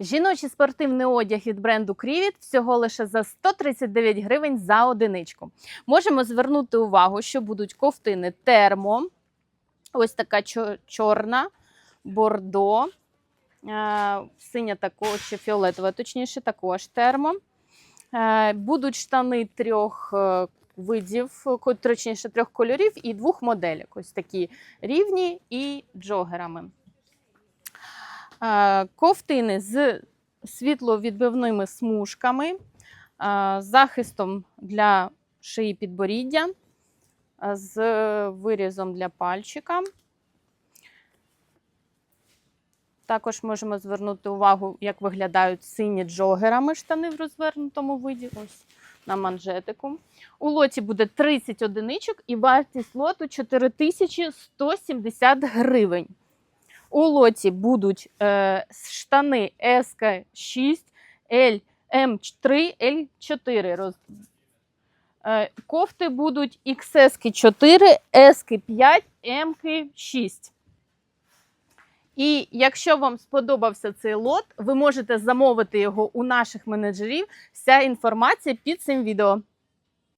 Жіночий спортивний одяг від бренду Крівіт всього лише за 139 гривень за одиничку. Можемо звернути увагу, що будуть ковтини термо, ось така чорна, бордо, е, синя також, чи фіолетова, точніше, також термо. Е, Будуть штани трьох е, видів, точніше трьох кольорів і двох моделек. Ось такі рівні і джогерами. Е, Ковтини з світловідбивними смужками, е, захистом для шиї підборіддя, е, з вирізом для пальчика. Також можемо звернути увагу, як виглядають сині джогерами штани в розвернутому виді. Ось на манжетику. У лоті буде 30 одиничок і вартість лоту 4170 гривень. У лоті будуть е, штани СК6, L, М3, L4. Роз... Е, кофти будуть XS4, S5, M6. І якщо вам сподобався цей лот, ви можете замовити його у наших менеджерів. Вся інформація під цим відео.